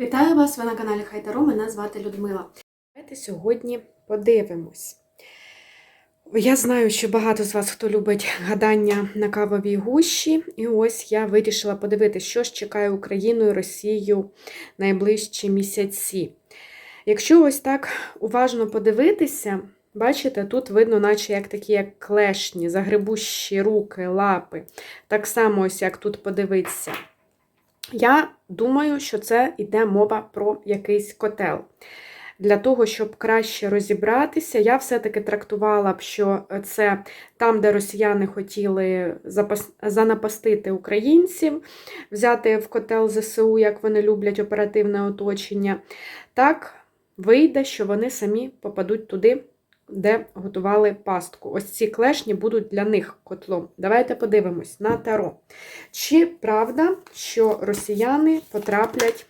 Вітаю вас! Ви на каналі Хайтару. Мене звати Людмила. Давайте сьогодні подивимось. Я знаю, що багато з вас хто любить гадання на кавовій гущі, і ось я вирішила подивитися, що ж чекає Україну і Росію найближчі місяці. Якщо ось так уважно подивитися, бачите, тут видно, наче як такі як клешні, загребущі руки, лапи. Так само, ось як тут подивитися. Я думаю, що це йде мова про якийсь котел. Для того, щоб краще розібратися, я все-таки трактувала б, що це там, де росіяни хотіли запас... занапастити українців, взяти в котел ЗСУ, як вони люблять оперативне оточення. Так вийде, що вони самі попадуть туди, де готували пастку. Ось ці клешні будуть для них котлом. Давайте подивимось на таро. Чи правда, що росіяни потраплять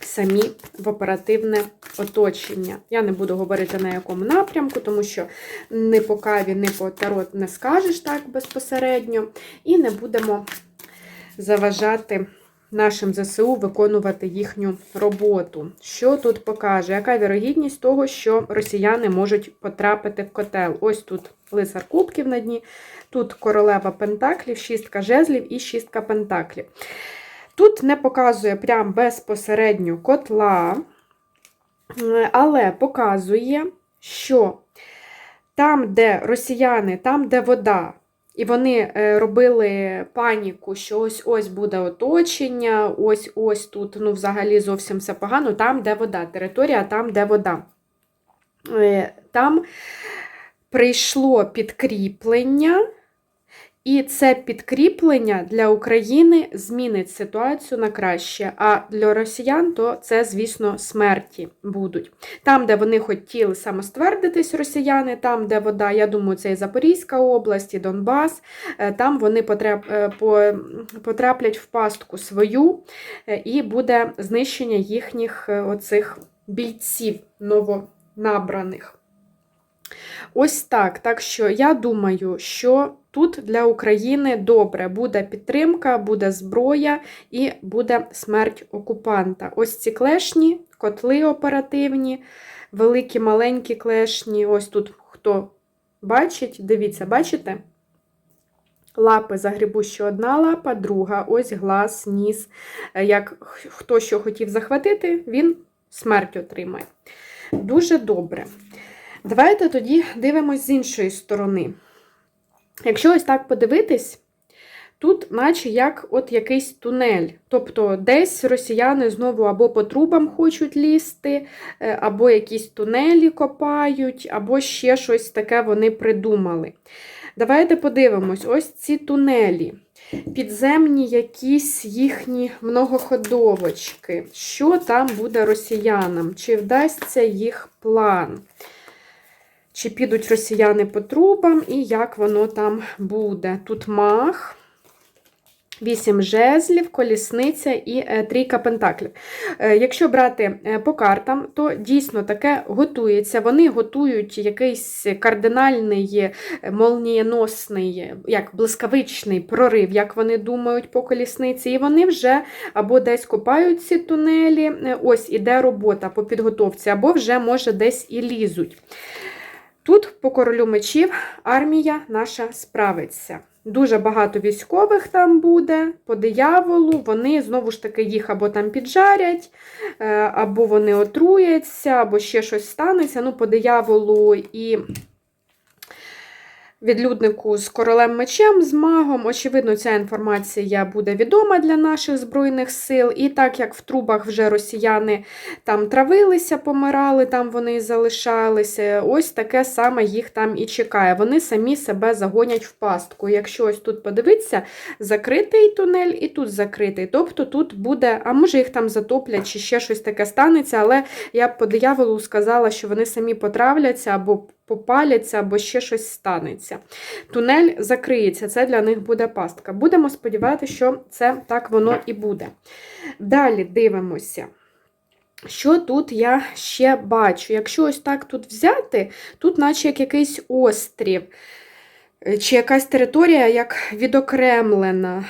самі в оперативне оточення? Я не буду говорити на якому напрямку, тому що не по каві, не по таро не скажеш так безпосередньо, і не будемо заважати нашим ЗСУ виконувати їхню роботу. Що тут покаже? Яка вірогідність того, що росіяни можуть потрапити в котел? Ось тут лицар кубків на дні, тут королева пентаклів, шістка жезлів і шістка пентаклів. Тут не показує прям безпосередньо котла, але показує, що там, де росіяни, там, де вода, і вони робили паніку, що ось-ось буде оточення, ось-ось тут ну, взагалі зовсім все погано, там, де вода, територія, там, де вода. Там прийшло підкріплення, і це підкріплення для України змінить ситуацію на краще. А для росіян то це, звісно, смерті будуть. Там, де вони хотіли самоствердитись, росіяни, там, де вода, я думаю, це і Запорізька область, і Донбас, там вони потраплять в пастку свою, і буде знищення їхніх оцих бійців новонабраних. Ось так. Так що я думаю, що тут для України добре буде підтримка, буде зброя і буде смерть окупанта. Ось ці клешні, котли оперативні, великі, маленькі клешні. Ось тут хто бачить, дивіться, бачите? Лапи загрібущі одна лапа, друга, ось глаз, ніс. Як хто що хотів захватити, він смерть отримає. Дуже добре. Давайте тоді дивимось з іншої сторони. Якщо ось так подивитись, тут, наче як от якийсь тунель. Тобто десь росіяни знову або по трубам хочуть лізти, або якісь тунелі копають, або ще щось таке вони придумали. Давайте подивимось: ось ці тунелі. Підземні якісь їхні многоходовочки. Що там буде росіянам? Чи вдасться їх план? Чи підуть росіяни по трубам, і як воно там буде. Тут мах, вісім жезлів, колісниця і е, трійка пентаклів. Е, якщо брати е, по картам, то дійсно таке готується. Вони готують якийсь кардинальний, молнієносний, як блискавичний прорив, як вони думають по колісниці. І вони вже або десь копають ці тунелі, ось іде робота по підготовці, або вже, може, десь і лізуть. Тут, по королю мечів, армія наша справиться. Дуже багато військових там буде, по дияволу, вони знову ж таки їх або там піджарять, е, або вони отруяться, або ще щось станеться. Ну, по дияволу і відлюднику з королем мечем, з магом. Очевидно, ця інформація буде відома для наших Збройних сил. І так як в трубах вже росіяни там травилися, помирали, там вони і залишалися, ось таке саме їх там і чекає. Вони самі себе загонять в пастку. Якщо ось тут подивитися, закритий тунель і тут закритий. Тобто тут буде, а може їх там затоплять, чи ще щось таке станеться, але я б по дияволу сказала, що вони самі потравляться або попаляться або ще щось станеться. Тунель закриється, це для них буде пастка. Будемо сподіватися, що це так воно і буде. Далі дивимося. Що тут я ще бачу? Якщо ось так тут взяти, тут, наче як якийсь острів, чи якась територія як відокремлена.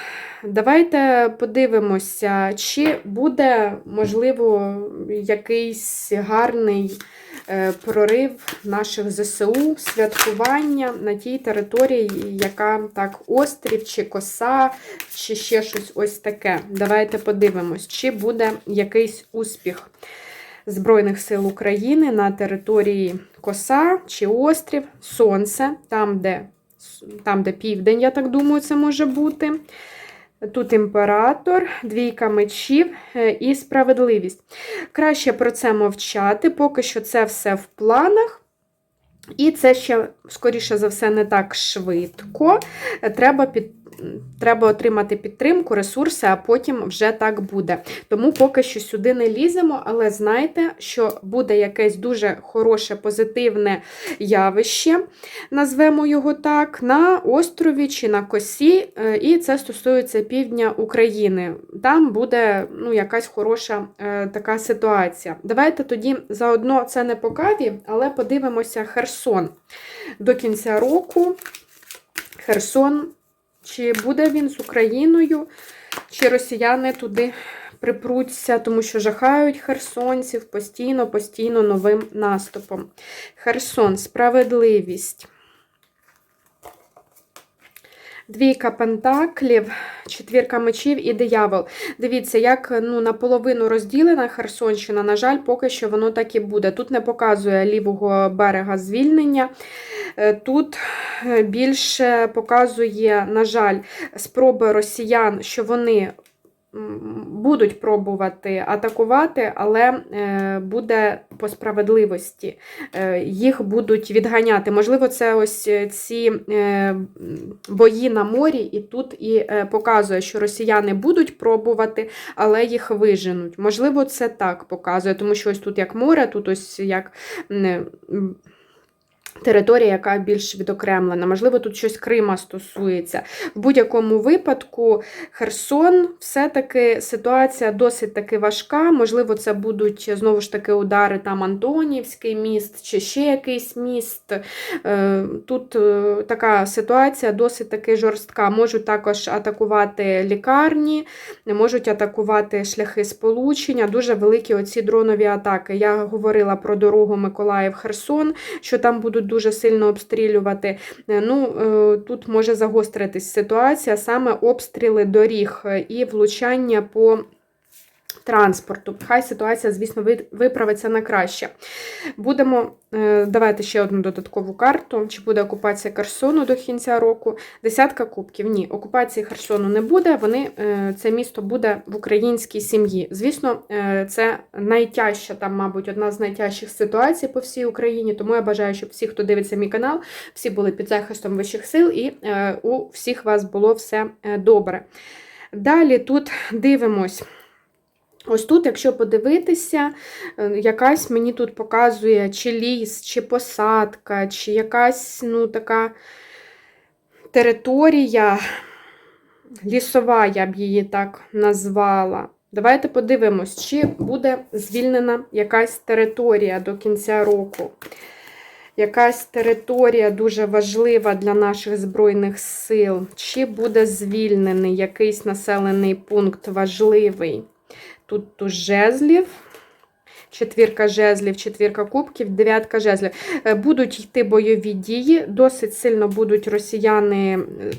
давайте подивимося, чи буде, можливо, якийсь гарний е, прорив наших ЗСУ, святкування на тій території, яка так острів, чи коса, чи ще щось ось таке. Давайте подивимось, чи буде якийсь успіх Збройних сил України на території Коса чи острів, Сонце, там, де, там, де південь, я так думаю, це може бути. Тут імператор, двійка мечів е, і справедливість. Краще про це мовчати, поки що це все в планах. І це ще, скоріше за все, не так швидко. Треба під. Треба отримати підтримку, ресурси, а потім вже так буде. Тому поки що сюди не ліземо, але знайте, що буде якесь дуже хороше, позитивне явище, назвемо його так, на острові чи на косі, е, і це стосується півдня України. Там буде ну, якась хороша е, така ситуація. Давайте тоді заодно це не по каві, але подивимося Херсон. До кінця року Херсон. Чи буде він з Україною, чи росіяни туди припруться, тому що жахають херсонців постійно, постійно новим наступом. Херсон, справедливість. Двійка пентаклів, четвірка мечів і диявол. Дивіться, як ну, наполовину розділена Херсонщина, на жаль, поки що воно так і буде. Тут не показує лівого берега звільнення. Е, Тут е, більше показує, на жаль, спроби росіян, що вони будуть пробувати атакувати, але е, буде по справедливості. Е, Їх будуть відганяти. Можливо, це ось ці е, бої на морі, і тут і показує, що росіяни будуть пробувати, але їх виженуть. Можливо, це так показує, тому що ось тут як море, тут ось як. Територія, яка більш відокремлена, можливо, тут щось Крима стосується. В будь-якому випадку Херсон, все-таки ситуація досить таки важка. Можливо, це будуть знову ж таки удари там Антонівський міст чи ще якийсь міст. Е, Тут е, така ситуація досить таки жорстка. Можуть також атакувати лікарні, можуть атакувати шляхи сполучення. Дуже великі оці дронові атаки. Я говорила про дорогу Миколаїв-Херсон, що там будуть дуже сильно обстрілювати. Е, Ну, е, Тут може загостритись ситуація, саме обстріли доріг е, і влучання по транспорту. Хай ситуація, звісно, виправиться на краще. Будемо е, давайте ще одну додаткову карту. Чи буде окупація Херсону до кінця року? Десятка кубків. Ні, окупації Херсону не буде. Вони, е, це місто буде в українській сім'ї. Звісно, е, це найтяжча, там, мабуть, одна з найтяжчих ситуацій по всій Україні. Тому я бажаю, щоб всі, хто дивиться мій канал, всі були під захистом вищих сил і у всіх вас було все добре. Далі тут дивимось. Ось тут, якщо подивитися, е, якась мені тут показує чи ліс, чи посадка, чи якась ну, така територія лісова, я б її так назвала. Давайте подивимось, чи буде звільнена якась територія до кінця року. Якась територія дуже важлива для наших Збройних сил. Чи буде звільнений якийсь населений пункт важливий? Тут туз жезлів, четвірка жезлів, четвірка кубків, дев'ятка жезлів. Е, Будуть йти бойові дії, досить сильно будуть росіяни е,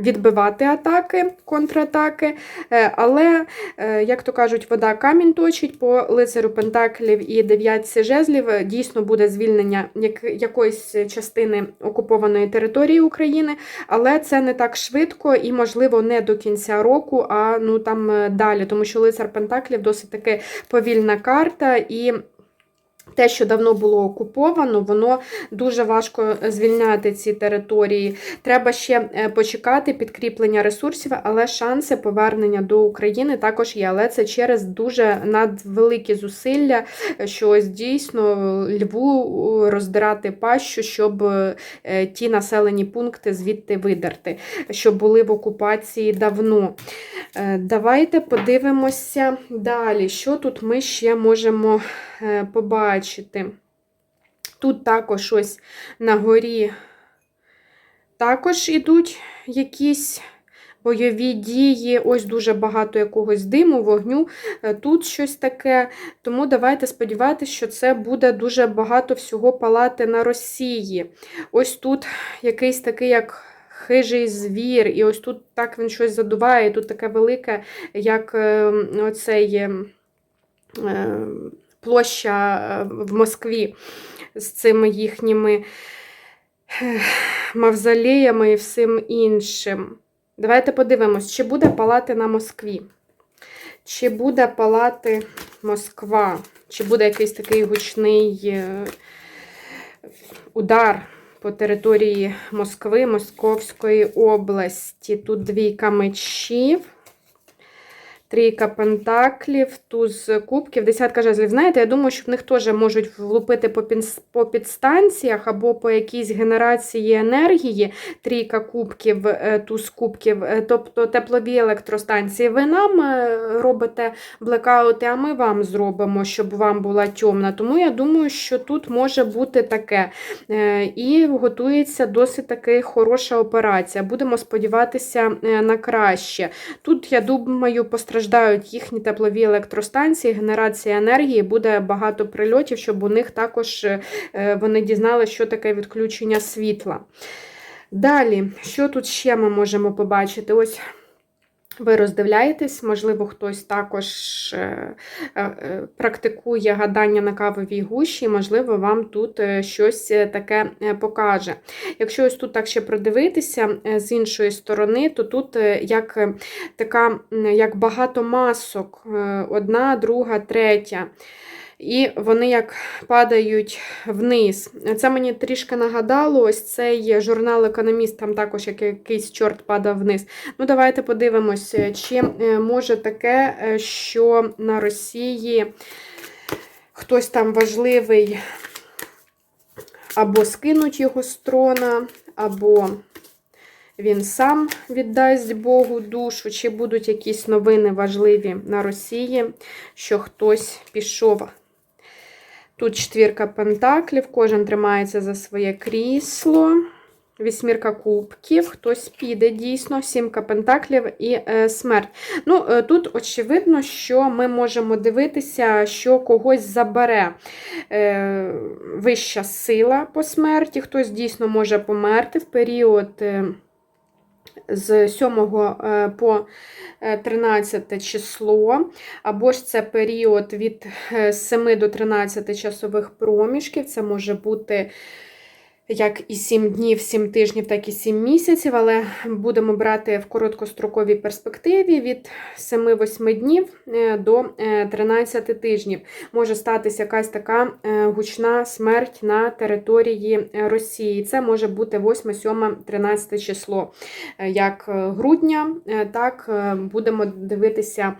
відбивати атаки, контратаки. Е, Але, е, як то кажуть, вода камінь точить по лицарю Пентаклів і дев'ятці жезлів. е, Дійсно буде звільнення якоїсь частини окупованої території України, але це не так швидко і, можливо, не до кінця року, а ну там далі, тому що лицар Пентаклів досить таки повільна карта і. Те, що давно було окуповано, воно дуже важко звільняти ці території. Треба ще е, почекати підкріплення ресурсів, але шанси повернення до України також є. Але це через дуже надвеликі зусилля, е, що ось дійсно льву е, роздирати пащу, щоб е, ті населені пункти звідти видерти, що були в окупації давно. Е, Давайте подивимося далі, що тут ми ще можемо е, побачити. Тут також ось на горі також ідуть якісь бойові дії, ось дуже багато якогось диму, вогню, е, тут щось таке. Тому давайте сподіватися, що це буде дуже багато всього палати на Росії. Ось тут якийсь такий, як хижий звір, і ось тут так він щось задуває, і тут таке велике, як е, оцей. е, е, Площа е, в Москві з цими їхніми мавзолеями і всім іншим. Давайте подивимось, чи буде палати на Москві. Чи буде палати Москва? Чи буде якийсь такий гучний е, удар по території Москви, Московської області? Тут двійка мечів. Трійка пентаклів, туз кубків, десятка жезлів. Знаєте, я думаю, що в них теж можуть влупити по, по підстанціях або по якійсь генерації енергії. Трійка кубків, е, туз кубків, е, тобто теплові електростанції. Ви нам е, робите блекаути, а ми вам зробимо, щоб вам була тьомна. Тому я думаю, що тут може бути таке. І готується досить таки хороша операція. Будемо сподіватися на краще. Тут, я думаю, постраждають їхні теплові електростанції, генерація енергії, буде багато прильотів, щоб у них також е, вони дізналися, що таке відключення світла. Далі, що тут ще ми можемо побачити? Ось ви роздивляєтесь, можливо, хтось також е, е, е, практикує гадання на кавовій гущі, можливо, вам тут щось таке покаже. Якщо ось тут так ще продивитися з іншої сторони, то тут як така, як багато масок, одна, друга, третя. І вони як падають вниз. Це мені трішки нагадало, ось цей журнал Економіст, там також як якийсь чорт падав вниз. Ну, давайте подивимось, чи е, може таке, е, що на Росії хтось там важливий або скинуть його з трона, або він сам віддасть Богу душу, чи будуть якісь новини важливі на Росії, що хтось пішов. Тут четвірка пентаклів, кожен тримається за своє крісло. Вісьмірка кубків, хтось піде дійсно, сімка пентаклів і е, смерть. Ну, е, Тут очевидно, що ми можемо дивитися, що когось забере е, вища сила по смерті, хтось дійсно може померти в період. Е, з 7 е, по е, 13 число, або ж це період від е, 7 до 13 часових проміжків, це може бути як і 7 днів, 7 тижнів, так і 7 місяців, але будемо брати в короткостроковій перспективі від 7-8 днів е, до е, 13 тижнів. Може статися якась така е, гучна смерть на території е, Росії. Це може бути 8, 7, 13 число е, як е, грудня, е, так е, будемо дивитися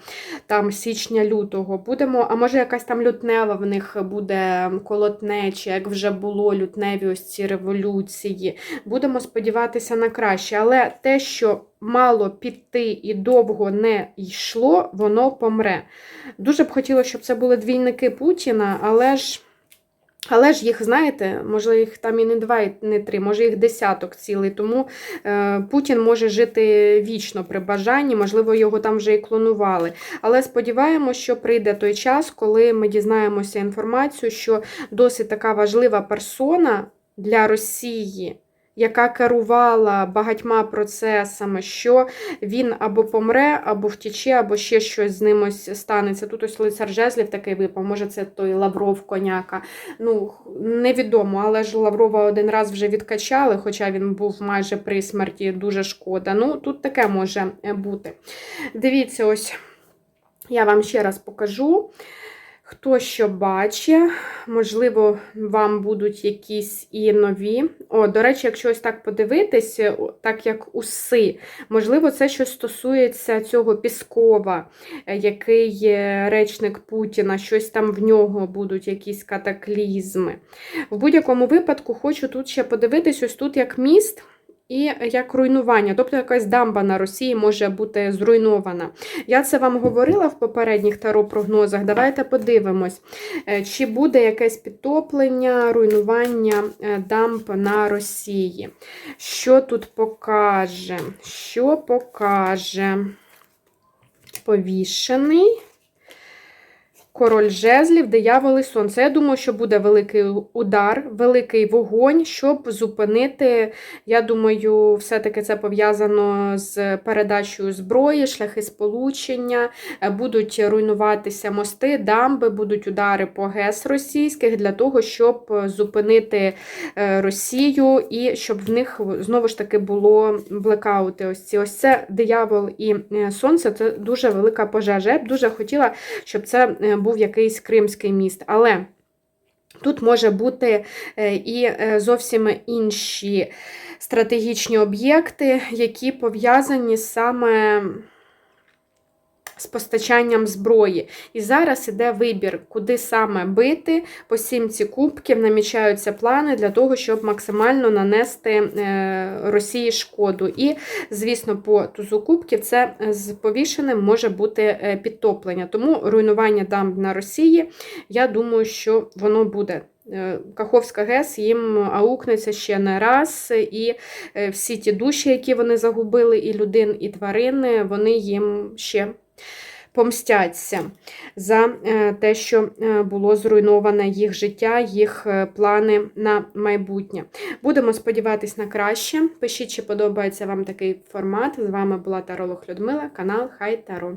там січня-лютого. Будемо, а може якась там лютнева в них буде колотнеча, як вже було лютневі ось ці революції. Будемо сподіватися на краще. Але те, що мало піти і довго не йшло, воно помре. Дуже б хотілося, щоб це були двійники Путіна, але ж. Але ж їх, знаєте, може їх там і не два, і не три, може їх десяток цілий. Тому е, Путін може жити вічно при бажанні, можливо, його там вже і клонували. Але сподіваємося, що прийде той час, коли ми дізнаємося інформацію, що досить така важлива персона для Росії, яка керувала багатьма процесами, що він або помре, або втіче, або ще щось з ним ось станеться. Тут ось лицар жезлів такий випав, може, це той Лавров коняка. Ну, невідомо, але ж Лаврова один раз вже відкачали, хоча він був майже при смерті, дуже шкода. Ну, тут таке може е, бути. Дивіться, ось я вам ще раз покажу. Хто що бачить, можливо, вам будуть якісь і нові. О, до речі, якщо ось так подивитись, так як уси, можливо, це щось стосується цього Піскова, е, який є речник Путіна, щось там в нього будуть якісь катаклізми. В будь-якому випадку хочу тут ще подивитись, ось тут як міст. І як руйнування, тобто якась дамба на Росії може бути зруйнована. Я це вам говорила в попередніх таро-прогнозах. Давайте подивимось, е, чи буде якесь підтоплення, руйнування е, дамб на Росії. Що тут покаже? Що покаже? Повішений. Король жезлів, диявол і сонце. Я думаю, що буде великий удар, великий вогонь, щоб зупинити. Я думаю, все-таки це пов'язано з передачею зброї, шляхи сполучення, е, будуть руйнуватися мости, дамби, будуть удари по ГЕС російських для того, щоб зупинити е, Росію і щоб в них знову ж таки було блекаути. Ось ці ось це диявол і е, сонце. Це дуже велика пожежа. Я б дуже хотіла, щоб це е, був якийсь кримський міст. Але тут може бути е, і е, зовсім інші стратегічні об'єкти, які пов'язані саме з постачанням зброї. І зараз іде вибір, куди саме бити. По сімці кубків намічаються плани для того, щоб максимально нанести е, Росії шкоду. І, звісно, по тузу кубків це з повішеним може бути е, підтоплення. Тому руйнування дамб на Росії, я думаю, що воно буде. Е, Каховська ГЕС їм аукнеться ще не раз, і е, всі ті душі, які вони загубили, і людин, і тварин, вони їм ще помстяться за е, те, що е, було зруйноване їх життя, їх е, плани на майбутнє. Будемо сподіватись на краще. Пишіть, чи подобається вам такий формат. З вами була Таролог Людмила, канал Хай Таро.